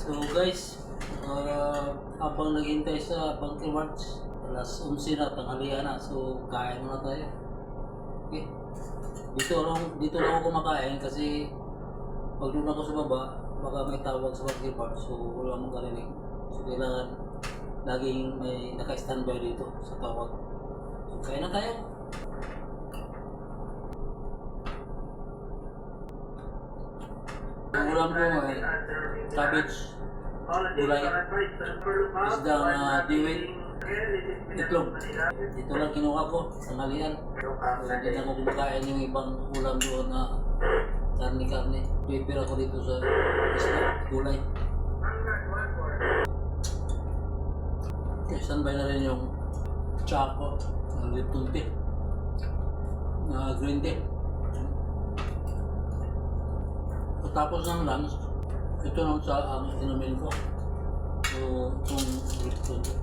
So guys, uh, habang naghintay sa Bunker March, alas 11 na, tanghalian na. So kain muna tayo. Okay. Dito lang, dito lang ako kumakain kasi pag doon ako sa baba, baka may tawag sa Bunker March. So wala mong karinig. So kailangan laging may naka-standby dito sa tawag. So kain na tayo. Ang ulam ko ay cabbage, gulay, isda na diwit, itlog. Ito lang kinuha ko, tanghalian. Hindi na ko kumakain yung ibang ulam doon na karne-karne. Prepare ako dito sa isda, gulay. Okay, standby na rin yung choco, ng Lipton tea, na green tea. Pagkatapos ng lunch, ito naman sa ang inumin ko. So, itong Lipton tea.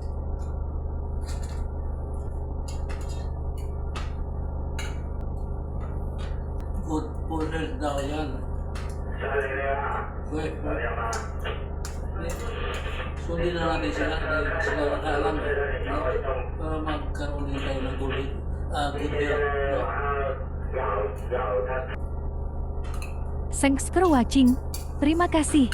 Good health daw yan. Good for Sundin na natin sila dahil sila nakaalam eh. No? Para magkaroon din tayo ng good, uh, good health. No? Thanks for watching. Terima kasih.